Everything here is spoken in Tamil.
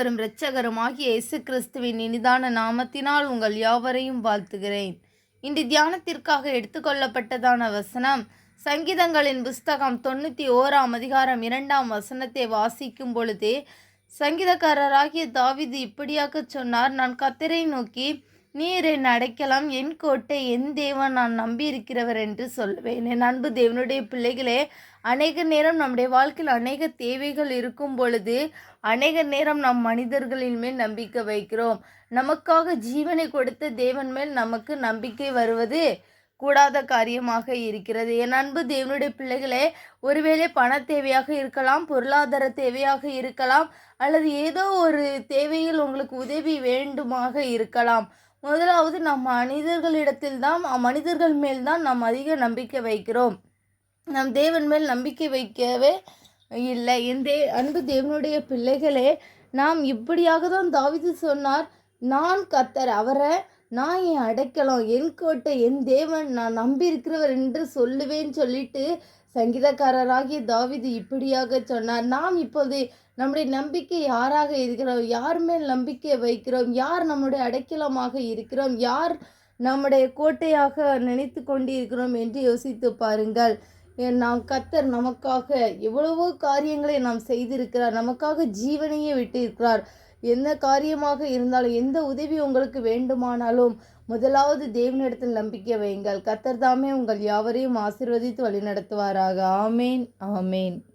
ஆண்டவரும் இரட்சகருமாகிய இயேசு கிறிஸ்துவின் இனிதான நாமத்தினால் உங்கள் யாவரையும் வாழ்த்துகிறேன். இன்று தியானத்திற்காக எடுத்துக்கொள்ளப்பட்டதான வசனம் சங்கீதங்களின் புஸ்தகம் தொண்ணூற்றி ஓராம் அதிகாரம் இரண்டாம் வசனத்தை வாசிக்கும் பொழுதே சங்கீதக்காரராகிய தாவீது இப்படியாக சொன்னார் நான் கத்தரை நோக்கி நீர் என் என் கோட்டை என் தேவன் நான் நம்பியிருக்கிறவர் என்று சொல்வேன். என் அன்பு தேவனுடைய பிள்ளைகளே அநேக நேரம் நம்முடைய வாழ்க்கையில் அநேக தேவைகள் இருக்கும் பொழுது அநேக நேரம் நம் மனிதர்களின் மேல் நம்பிக்கை வைக்கிறோம். நமக்காக ஜீவனை கொடுத்த தேவன் மேல் நமக்கு நம்பிக்கை வருவது கூடாத காரியமாக இருக்கிறது. என் அன்பு தேவனுடைய பிள்ளைகளே ஒருவேளை பண தேவையாக இருக்கலாம் பொருளாதார தேவையாக இருக்கலாம் அல்லது ஏதோ ஒரு தேவையில் உங்களுக்கு உதவி வேண்டுமாக இருக்கலாம். முதலாவது நம் மனிதர்களிடத்தில் தான் மனிதர்கள் மேல் தான் நாம் அதிக நம்பிக்கை வைக்கிறோம். நம் தேவன் மேல் நம்பிக்கை வைக்கவே இல்லை. என் தே அன்பு தேவனுடைய பிள்ளைகளே நாம் இப்படியாக தான் தாவிது சொன்னார் நான் கத்தர் அவரை நான் என் அடைக்கலம்? என் கோட்டை என் தேவன் நான் நம்பியிருக்கிறவர் என்று சொல்லுவேன் சொல்லிட்டு சங்கீதக்காரராகிய தாவிது இப்படியாக சொன்னார். நாம் இப்போது நம்முடைய நம்பிக்கை யாராக இருக்கிறோம்? யார் மேல் நம்பிக்கை வைக்கிறோம்? யார் நம்முடைய அடைக்கலமாக இருக்கிறோம்? யார் நம்முடைய கோட்டையாக நினைத்து கொண்டிருக்கிறோம் என்று யோசித்து பாருங்கள். நாம் கத்தர் நமக்காக எவ்வளவோ காரியங்களை நாம் செய்திருக்கிறார். நமக்காக ஜீவனையே விட்டிருக்கிறார். என்ன காரியமாக இருந்தாலும் எந்த உதவி உங்களுக்கு வேண்டுமானாலும் முதலாவது தேவனிடத்தில் நம்பிக்கை வையுங்கள். கத்தர் தாமே உங்கள் யாவரையும் ஆசிர்வதித்து வழிநடத்துவாராக. ஆமேன் ஆமேன்.